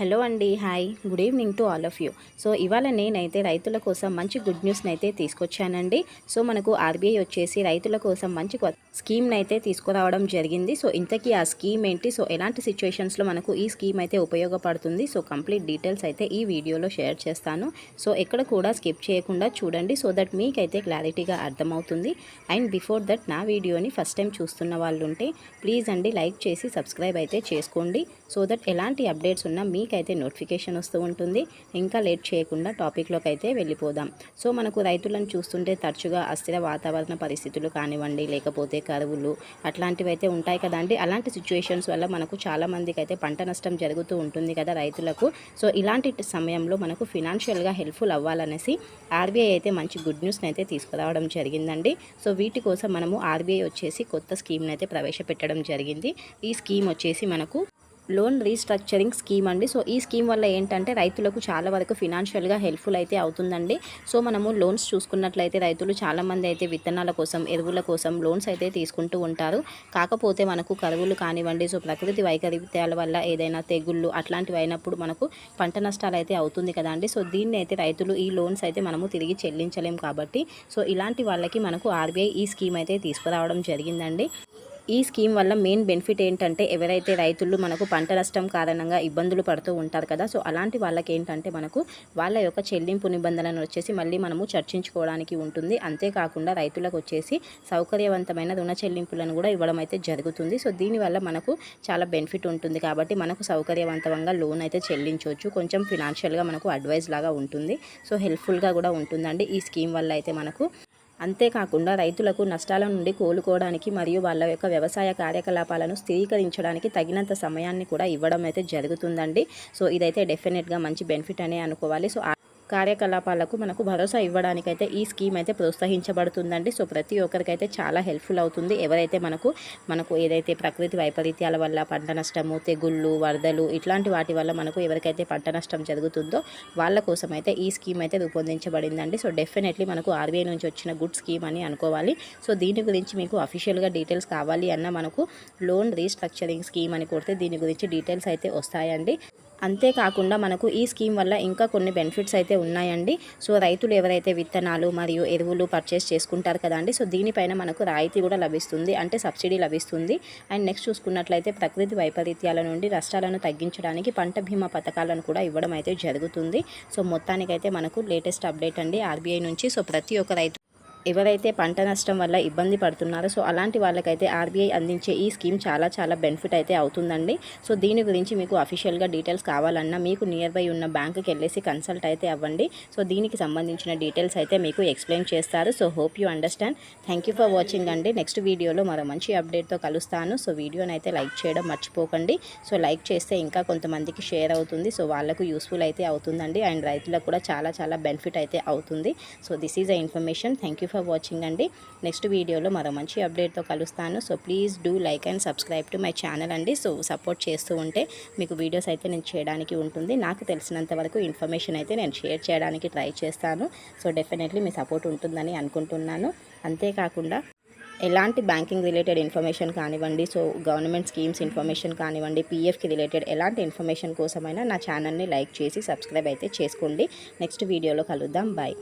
Hello అండి hi. Good evening to all of you. So ఇవాళ నేనైతే రైతుల కోసం మంచి గుడ్ న్యూస్ని అయితే తీసుకొచ్చానండి. సో మనకు ఆర్బీఐ వచ్చేసి రైతుల కోసం మంచి స్కీమ్ని అయితే తీసుకురావడం జరిగింది. సో ఇంతకీ ఆ స్కీమ్ ఏంటి? సో ఎలాంటి సిచ్యువేషన్స్లో మనకు ఈ స్కీమ్ అయితే ఉపయోగపడుతుంది? సో కంప్లీట్ డీటెయిల్స్ అయితే ఈ వీడియోలో షేర్ చేస్తాను. సో ఎక్కడ కూడా స్కిప్ చేయకుండా చూడండి. సో దట్ మీకైతే క్లారిటీగా అర్థమవుతుంది. అండ్ బిఫోర్ దట్ నా వీడియోని ఫస్ట్ టైం చూస్తున్న వాళ్ళు ఉంటే ప్లీజ్ అండి లైక్ చేసి సబ్స్క్రైబ్ అయితే చేసుకోండి. సో దట్ ఎలాంటి అప్డేట్స్ ఉన్నా మీ అయితే నోటిఫికేషన్ వస్తూ ఉంటుంది. ఇంకా లేట్ చేయకుండా టాపిక్లోకి అయితే వెళ్ళిపోదాం. సో మనకు రైతులను చూస్తుంటే తరచుగా అస్థిర వాతావరణ పరిస్థితులు కానివ్వండి లేకపోతే కరువులు అట్లాంటివి అయితే ఉంటాయి కదండి అలాంటి సిచ్యువేషన్స్ వల్ల మనకు చాలామందికి అయితే పంట నష్టం జరుగుతూ ఉంటుంది కదా రైతులకు. సో ఇలాంటి సమయంలో మనకు ఫినాన్షియల్గా హెల్ప్ఫుల్ అవ్వాలనేసి ఆర్బీఐ అయితే మంచి గుడ్ న్యూస్ని అయితే తీసుకురావడం జరిగిందండి. సో వీటి కోసం మనము ఆర్బీఐ వచ్చేసి కొత్త స్కీమ్ని అయితే ప్రవేశపెట్టడం జరిగింది. ఈ స్కీమ్ వచ్చేసి మనకు లోన్ రీస్ట్రక్చరింగ్ స్కీమ్ అండి. సో ఈ స్కీమ్ వల్ల ఏంటంటే రైతులకు చాలా వరకు ఫినాన్షియల్గా హెల్ప్ఫుల్ అయితే అవుతుందండి. సో మనము లోన్స్ చూసుకున్నట్లయితే రైతులు చాలామంది అయితే విత్తనాల కోసం ఎరువుల కోసం లోన్స్ అయితే తీసుకుంటూ ఉంటారు. కాకపోతే మనకు కరువులు కానివ్వండి సో ప్రకృతి వైకరిత్యాల వల్ల ఏదైనా తెగుళ్ళు అట్లాంటివి అయినప్పుడు మనకు పంట నష్టాలు అయితే అవుతుంది కదండి సో దీన్ని అయితే రైతులు ఈ లోన్స్ అయితే మనము తిరిగి చెల్లించలేం కాబట్టి సో ఇలాంటి వాళ్ళకి మనకు ఆర్బీఐ ఈ స్కీమ్ అయితే తీసుకురావడం జరిగిందండి. ఈ స్కీమ్ వల్ల మెయిన్ బెనిఫిట్ ఏంటంటే ఎవరైతే రైతులు మనకు పంట నష్టం కారణంగా ఇబ్బందులు పడుతూ ఉంటారు కదా సో అలాంటి వాళ్ళకి ఏంటంటే మనకు వాళ్ళ యొక్క చెల్లింపు నిబంధనలను వచ్చేసి మళ్ళీ మనము చర్చించుకోవడానికి ఉంటుంది. అంతేకాకుండా రైతులకు వచ్చేసి సౌకర్యవంతమైన రుణ చెల్లింపులను కూడా ఇవ్వడం అయితే జరుగుతుంది. సో దీనివల్ల మనకు చాలా బెనిఫిట్ ఉంటుంది కాబట్టి మనకు సౌకర్యవంతంగా లోన్ అయితే చెల్లించవచ్చు. కొంచెం ఫినాన్షియల్గా మనకు అడ్వైజ్ లాగా ఉంటుంది. సో హెల్ప్ఫుల్గా కూడా ఉంటుందండి ఈ స్కీమ్ వల్ల అయితే మనకు. అంతేకాకుండా రైతులకు నష్టాల నుండి కోలుకోవడానికి మరియు వాళ్ళ యొక్క వ్యవసాయ కార్యకలాపాలను స్థిరీకరించడానికి తగినంత సమయాన్ని కూడా ఇవ్వడం అయితే జరుగుతుందండి. సో ఇదైతే డెఫినెట్గా మంచి బెనిఫిట్ అనే అనుకోవాలి. సో కార్యకలాపాలకు మనకు భరోసా ఇవ్వడానికైతే ఈ స్కీమ్ అయితే ప్రోత్సహించబడుతుందండి. సో ప్రతి ఒక్కరికైతే చాలా హెల్ప్ఫుల్ అవుతుంది. ఎవరైతే మనకు మనకు ఏదైతే ప్రకృతి వైపరీత్యాల వల్ల పంట నష్టము తెగుళ్ళు వరదలు ఇట్లాంటి వాటి వల్ల మనకు ఎవరికైతే పంట నష్టం జరుగుతుందో వాళ్ళ కోసం అయితే ఈ స్కీమ్ అయితే రూపొందించబడిందండి. సో డెఫినెట్లీ మనకు ఆర్బీఐ నుంచి వచ్చిన గుడ్ స్కీమ్ అని అనుకోవాలి. సో దీని గురించి మీకు అఫీషియల్గా డీటెయిల్స్ కావాలి అన్న మనకు లోన్ రీస్ట్రక్చరింగ్ స్కీమ్ అని కొడితే దీని గురించి డీటెయిల్స్ అయితే వస్తాయండి. అంతేకాకుండా మనకు ఈ స్కీమ్ వల్ల ఇంకా కొన్ని బెనిఫిట్స్ అయితే ఉన్నాయండి. సో రైతులు ఎవరైతే విత్తనాలు మరియు ఎరువులు పర్చేస్ చేసుకుంటారు కదండి సో దీనిపైన మనకు రాయితీ కూడా లభిస్తుంది అంటే సబ్సిడీ లభిస్తుంది. అండ్ నెక్స్ట్ చూసుకున్నట్లయితే ప్రకృతి వైపరీత్యాల నుండి నష్టాలను తగ్గించడానికి పంట బీమా పథకాలను కూడా ఇవ్వడం అయితే జరుగుతుంది. సో మొత్తానికైతే మనకు లేటెస్ట్ అప్డేట్ అండి ఆర్బీఐ నుంచి. సో ప్రతి ఒక్క రైతు ఎవరైతే పంట నష్టం వల్ల ఇబ్బంది పడుతున్నారో సో అలాంటి వాళ్ళకైతే ఆర్బీఐ అందించే ఈ స్కీమ్ చాలా చాలా బెనిఫిట్ అయితే అవుతుందండి. సో దీని గురించి మీకు అఫీషియల్గా డీటెయిల్స్ కావాలన్నా మీకు నియర్ బై ఉన్న బ్యాంకుకి వెళ్ళేసి కన్సల్ట్ అయితే అవ్వండి. సో దీనికి సంబంధించిన డీటెయిల్స్ అయితే మీకు ఎక్స్ప్లెయిన్ చేస్తారు. So hope you understand thank you for watching అండి. నెక్స్ట్ వీడియోలో మరో మంచి అప్డేట్తో కలుస్తాను. సో వీడియోని అయితే లైక్ చేయడం మర్చిపోకండి. సో లైక్ చేస్తే ఇంకా కొంతమందికి షేర్ అవుతుంది. సో వాళ్ళకు యూస్ఫుల్ అయితే అవుతుందండి. అండ్ రైతులకు కూడా చాలా చాలా బెనిఫిట్ అయితే అవుతుంది. So this is a information thank you for watching అండి. నెక్స్ట్ వీడియోలో మరో మంచి అప్డేట్తో కలుస్తాను. So please do like and subscribe to my channel అండి. సో సపోర్ట్ చేస్తూ ఉంటే మీకు వీడియోస్ అయితే నేను చేయడానికి ఉంటుంది. నాకు తెలిసినంత వరకు ఇన్ఫర్మేషన్ అయితే నేను షేర్ చేయడానికి ట్రై చేస్తాను. సో డెఫినెట్లీ మీ సపోర్ట్ ఉంటుందని అనుకుంటున్నాను. అంతేకాకుండా ఎలాంటి బ్యాంకింగ్ రిలేటెడ్ ఇన్ఫర్మేషన్ కానివ్వండి సో గవర్నమెంట్ స్కీమ్స్ ఇన్ఫర్మేషన్ కానివ్వండి పీఎఫ్కి రిలేటెడ్ ఎలాంటి ఇన్ఫర్మేషన్ కోసమైనా నా ఛానల్ని లైక్ చేసి సబ్స్క్రైబ్ అయితే చేసుకోండి. నెక్స్ట్ వీడియోలో కలుద్దాం. బాయ్.